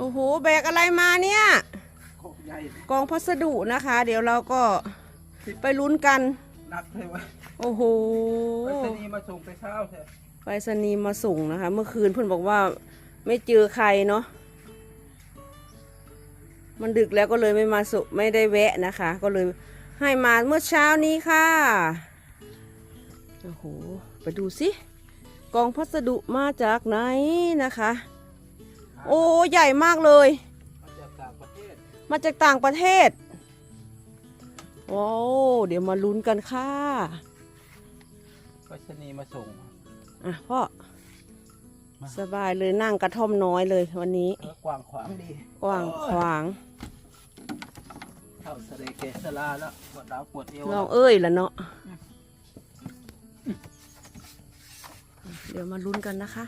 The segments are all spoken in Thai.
โอ้โห แบกอะไรมาเนี่ย ของใหญ่กองพัสดุนะคะ เดี๋ยวเราก็ไปลุ้นกัน หนักเลยวะโอ้โห ไปสนีย์มาส่งไปเช้าเถอะไปสนีย์มาส่งนะคะ เมื่อคืนเพื่อนบอกว่าไม่เจอใครเนาะมันดึกแล้วก็เลยไม่มาสุไม่ได้แวะนะคะ ก็เลยให้มาเมื่อเช้านี้ค่ะโอ้โหไปดูสิกองพัสดุมาจากไหนนะคะ โอ้ใหญ่มากเลย มาจากต่างประเทศมาจากต่างประเทศโอ้เดี๋ยวมาลุ้นกันค่ะไปสนีย์มาส่ง อะพ่อมา สบายเลยนั่งกระท่อมน้อยเลยวันนี้ เออกว้างขวางดีกว้างขวางเข้าสะเลเกสลาแล้วปวดดาวปวดเอวลองเอ้ยละเนาะเดี๋ยวมาลุ้นกันนะคะ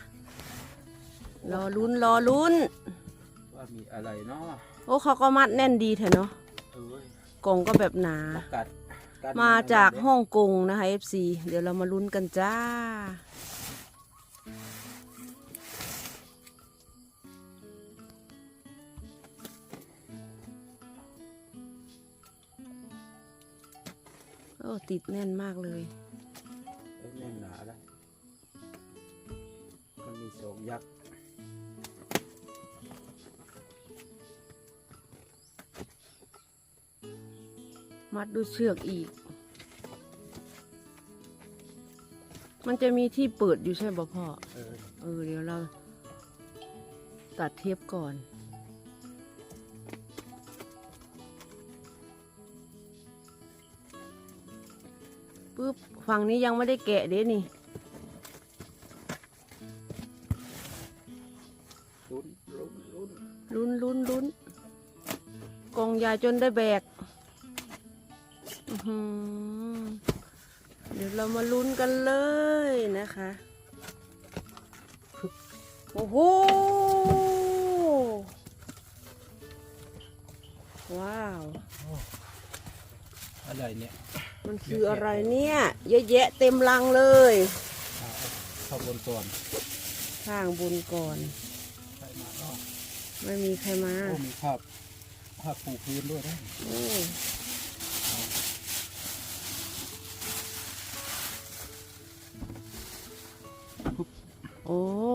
รอลุ้นรอลุ้น ว่ามีอะไรเนาะโอ้เขาก็มัดแน่นดีเถอะเนาะเอ้ยกล่องก็แบบหนามากัดกัดมาจากฮ่องกงนะคะ FC เดี๋ยวเรามาลุ้นกันจ้า โอ้ติดแน่นมากเลย เอ้ยแน่นหนาแล้วมันมีสองยักษ์ มัดด้วยเชือกอีก มันจะมีที่เปิดอยู่ใช่ป่ะพ่อ เออ เออ เดี๋ยวเรา ตัดเทปก่อน ปึ๊บ ฝั่งนี้ยังไม่ได้แกะเด้นี่ลุ้นลุ้นลุ้นลุ้นลุ้นลุ้นกองยาจนได้แบกอื้อหือ เดี๋ยวเรามาลุ้นกันเลยนะคะ โอ้โห ว้าว อะไรเนี่ย มันคืออะไรเนี่ย เยอะแยะเต็มลังเลยเอาเอาเข้าบนก่อนข้างบนก่อนใส่มาเนาะไม่มีใครมา โอ้มีภาพภาพปูพื้นด้วยนะ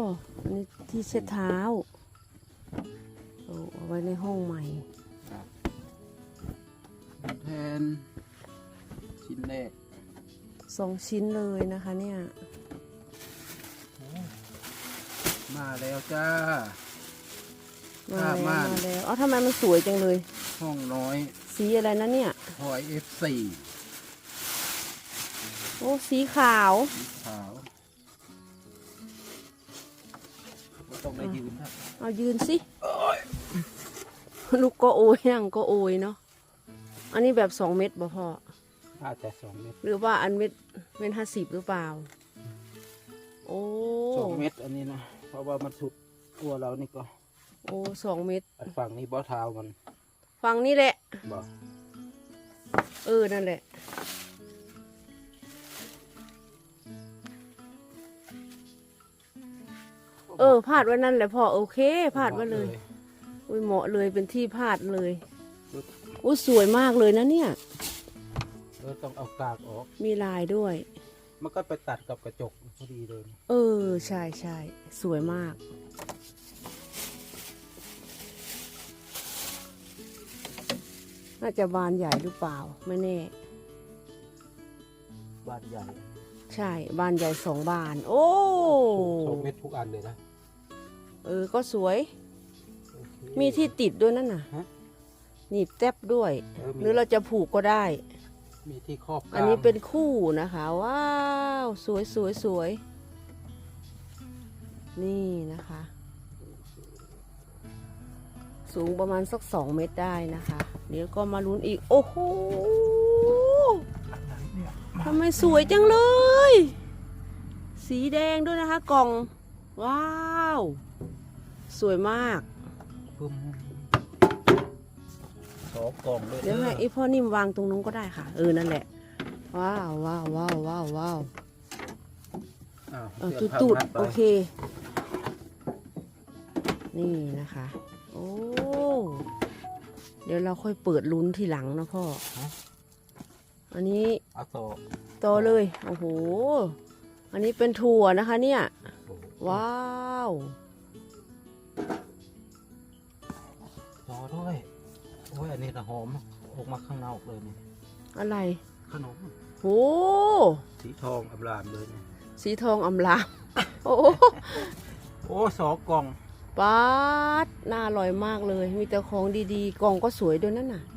อ้อันนี้ที่เช็ดเท้าโอ้เอาไว้ในห้องใหม่แทนชิ้นแรกสองชิ้นเลยนะคะเนี่ย มาแล้วจ้า มาครัแล้บวม่านมาแล้วเอ๋อทำไมมันสวยจังเลย ห้องน้อยสีอะไรนะเนี่ย หอยเอฟสี่โอ้สีขาว สีขาว ต้องไปยืนครับเอายืนสิลูกก็โอยนั่งก็โอยเนาะอันนี้แบบสองเม็ดบ่พออาจจะสองเมตรหรือว่าอันเม็ดเม็ดห้าสิบหรือเปล่า โอ้สองเมตรอันนี้นะเพราะว่ามันสุดตัวเรานี่ก็ โอ้สองเม็ดอันฝั่งนี้บ่อเท้ามัน ฝั่งนี้แหละบ่เออนั่นแหละ เออพาดไว้นั่นแหละพ่อโอเคพาดไว้เลย อุ้ยเหมาะเลยเป็นที่พาดเลยอุ้ยสวยมากเลยนะเนี่ยเออต้องเอากากออก มีลายด้วย มันก็ไปตัดกับกระจกพอดีเลย เออใช่ใช่สวยมากน่าจะบานใหญ่หรือเปล่า ไม่แน่ บานใหญ่ ใช่บานใหญ่สองบาน โอ้สองเมตรทุกอันเลยนะ เออ ก็สวยโอเคมีที่ติดด้วยนั่นน่ะฮะหนีบแทบด้วยเออมีหรือเราจะผูกก็ได้ มีที่ครอบกลางอันนี้เป็นคู่นะคะ ว้าว สวยสวยสวย นี่นะคะ สูงประมาณสักสองเมตรได้นะคะ เดี๋ยวก็มาลุ้นอีก โอ้โห ทำไมสวยจังเลย สีแดงด้วยนะคะ กล่อง ว้าว สวยมากปึ้มสองกล่องเลยเดี๋ยวให้ไอพ่อนิ่มวางตรงนู้นก็ได้ค่ะ เออ นั่นแหละ ว้าวว้าวว้าวว้าวว้าวเออตุดตุดโอเค นี่นะคะ โอ้ เดี๋ยวเราค่อยเปิดลุ้นทีหลังนะพ่อ อันนี้เอาต่อต่อเลย โอ้โห อันนี้เป็นถั่วนะคะเนี่ยโอ้โหว้าวต่อด้วยโอ้ยอันนี้นะหอมออกมาข้างนอกเลยนี่อะไรขนมโอ้สีทองอำลามเลยนี่สีทองอำลามโอ้โอ้สองกล่องป๊าดน่าอร่อยมากเลย มีแต่ของดีๆ กล่องก็สวยด้วยนั่นน่ะอืม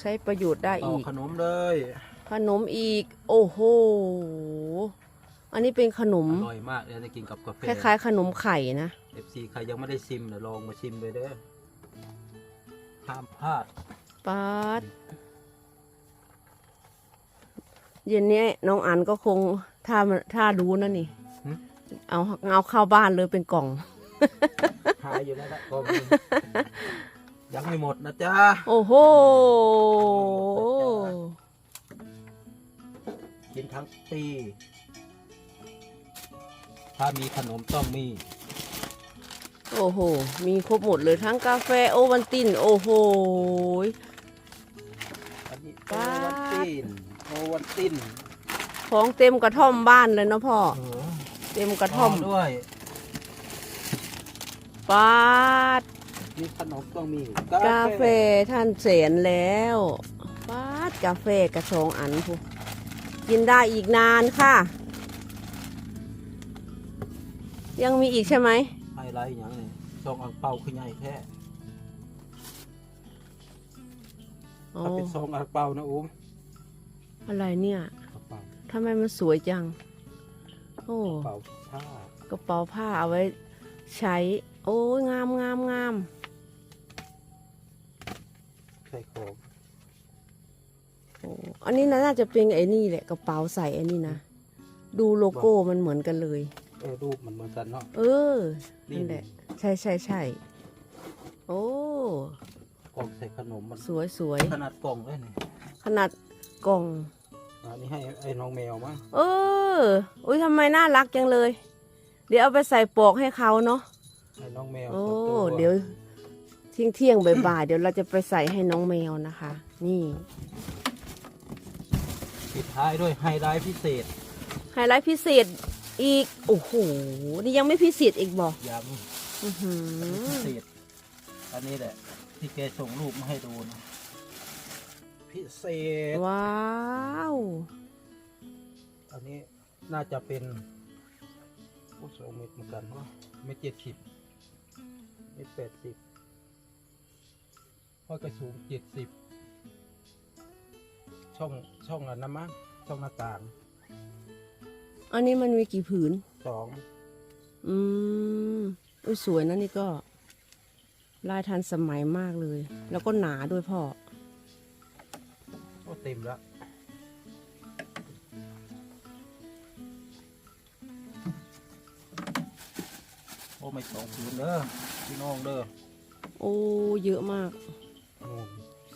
ใช้ประโยชน์ได้ต่ออีก ขนมเลยขนมอีก โอ้โห อันนี้เป็นขนม อร่อยมากเดี๋ยวจะกินกับกาแฟ คล้ายๆ ขนมไข่นะเอฟซีใครยังไม่ได้ชิมเดี๋ยวลองมาชิมเลยเด้อห้ามพลาดป๊าดเย็นนี้น้องอันก็คงถ้ามันถ้ารู้นะนี่หึเอาเอาเข้าบ้านเลยเป็นกล่อง หายอยู่แล้วละกล่องหนึ่ง ยังไม่หมดนะจ๊ะ โอ้โห กินทั้งปี ถ้ามีขนมต้องมี โอ้โห มีครบหมดเลยทั้งกาแฟโอวันติน โอ้โหอันนี้โอป๊าดวันตินโอวันตินของเต็มกระท่อมบ้านเลยเนาะพ่อเออเต็มกระท่อมด้วยป๊าด มีขนมต้องมีกาแฟท่านเสนแล้วป๊าดกาแฟกระชองอันพูกินได้อีกนานค่ะ ยังมีอีกใช่ไหมไฮไลท์อย่างนี้ซองอังเปาคือใหญ่แท้อ๋อถ้าเป็นซองอังเปานะอุ้มอะไรเนี่ยกระเป๋าทำไมมันสวยจัง โอ้กระเป๋าผ้ากระเป๋าผ้าเอาไว้ใช้ โอ้ยงามงามงาม ใส่ของโอ้อันนี้น่าจะเป็นไอ้นี่แหละกระเป๋าใส่ไอ้นี่นะ ดูโลโก้มันเหมือนกันเลย เออรูปมันเหมือนกันเนาะเออนั่นแหละ ใช่ใช่ใช่โอ้กล่องใส่ขนมมันสวยสวยขนาดกล่องเลยนี่ขนาดกล่องอันนี้ให้ไอ้น้องแมวมั้งเอออุ้ยทำไมน่ารักจังเลย เดี๋ยวเอาไปใส่ปลอกให้เขาเนาะให้น้องแมวโอ้ส่วนตัวเดี๋ยว เที่ยงเที่ยงๆบ่ายๆเดี๋ยวเราจะไปใส่ให้น้องแมวนะคะ นี่ปิดท้ายด้วยไฮไลท์พิเศษ ไฮไลท์พิเศษอีก โอ้โห นี่ยังไม่พิเศษอีกบอกยังอื้อหือพิเศษ อันนี้แหละ ที่แกส่งรูปมาให้ดูนะพิเศษ ว้าวอันนี้น่าจะเป็นโอ้สองเม็ดเหมือนกันวะเม็ดเจ็ดสิบเม็ดแปดสิบ พ่อกระสูงเจ็ดสิบช่องช่องอันนั้นมั้งช่องหน้าต่างอันนี้มันมีกี่ผืน สองอืมอุ้ยสวยนะนี่ก็ ลายทันสมัยมากเลย แล้วก็หนาด้วยพ่อ ก็เต็มแล้วโอ้ไม่สองพื้นเด้อพี่น้องเด้อ โอ้ เยอะมากโอ้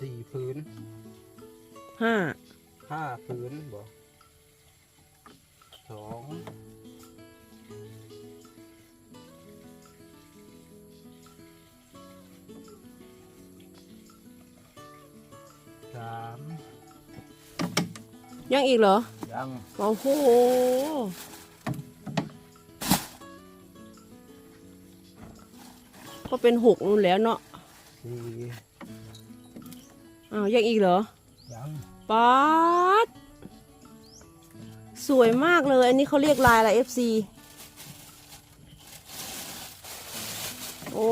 สี่พื้นห้าห้าพื้นบ่สองสามยังอีกเหรอ ยังโอ้โหก็เป็นหกนู่นแล้วเนาะสี่ อ้าวยังอีกเหรอยังป๊าดสวยมากเลย อันนี้เขาเรียกลายอะไร FC โอ้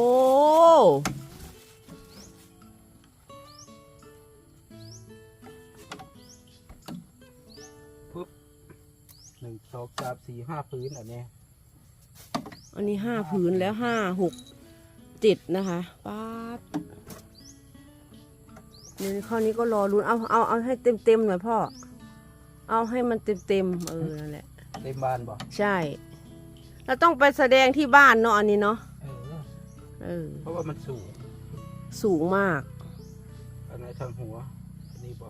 ปึ๊บหนึ่งสองสามสี่ห้าพื้นอันนี้อันนี้ห้าผืนแล้วห้าหกเจ็ดนะคะป๊าด นี่ข้อนี้ก็รอรุนเอาเอาเอาให้เต็มเต็มๆหน่อยพ่อ เอาให้มันเต็มเต็มๆเออนั่นแหละ เต็มบานบ่ใช่ เราต้องไปแสดงที่บ้านเนาะอันนี้เนาะเออเออ เพราะว่ามันสูงสูงมาก อันไหนทางหัวอันนี้บ่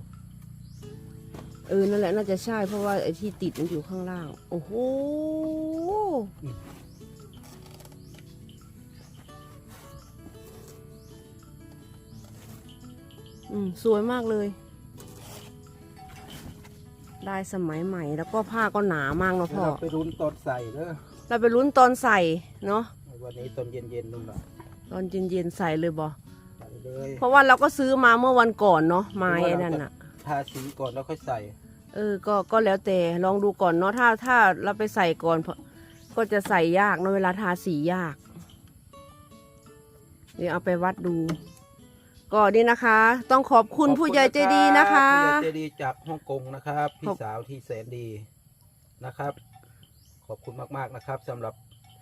เออนั่นแหละน่าจะใช่เพราะว่าไอ้ที่ติดมันอยู่ข้างล่าง โอ้โห อืมสวยมากเลยได้สมัยใหม่แล้วก็ผ้าก็หนามากเนาะเดี๋ยวพ่อ เราไปรุ้นตอนใส่เด้อเราไปลุ้นตอนใส่เนาะ วันนี้ตอนเย็นๆนู่นแหละตอนเย็นๆใส่เลยบอใส่เลยเพราะว่าเราก็ซื้อมาเมื่อวันก่อนเนาะไม้ไอ้นั่นน่ะทาสีก่อนแล้วค่อยใส่ เออ ก็ ก็แล้วแต่ ลองดูก่อนเนาะ ถ้า ถ้าเราไปใส่ก่อนเพราะก็จะใส่ยากเนาะเวลาทาสียาก เดี๋ยวเอาไปวัดดู ก็นี่นะคะ ต้องขอบคุณผู้ใหญ่ใจดีนะคะ ผู้ใหญ่ใจดีจากฮ่องกงนะครับ พี่ขอบสาวที่แสนดีนะครับ ขอบคุณมากๆนะครับสำหรับ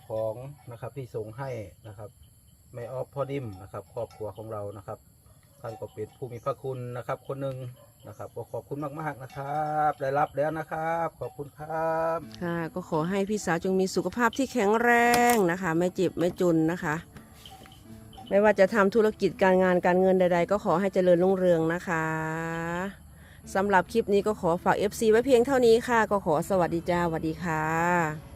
ของนะครับที่ส่งให้นะครับแม่ออฟพ่อดิมนะครับ ครอบครัวของเรานะครับท่านก็เป็นผู้มีพระคุณนะครับ คนหนึ่งนะครับก็ขอบคุณมากๆนะครับ ได้รับแล้วนะครับ ขอบคุณครับค่ะก็ขอให้พี่สาวจงมีสุขภาพที่แข็งแรงนะคะ ไม่เจ็บไม่จนนะคะ ไม่ว่าจะทำธุรกิจการงานการเงินใด ๆ ก็ขอให้เจริญรุ่งเรืองนะคะสำหรับคลิปนี้ก็ขอฝาก FC ไว้เพียงเท่านี้ค่ะ ก็ขอสวัสดีจ้าสวัสดีค่ะ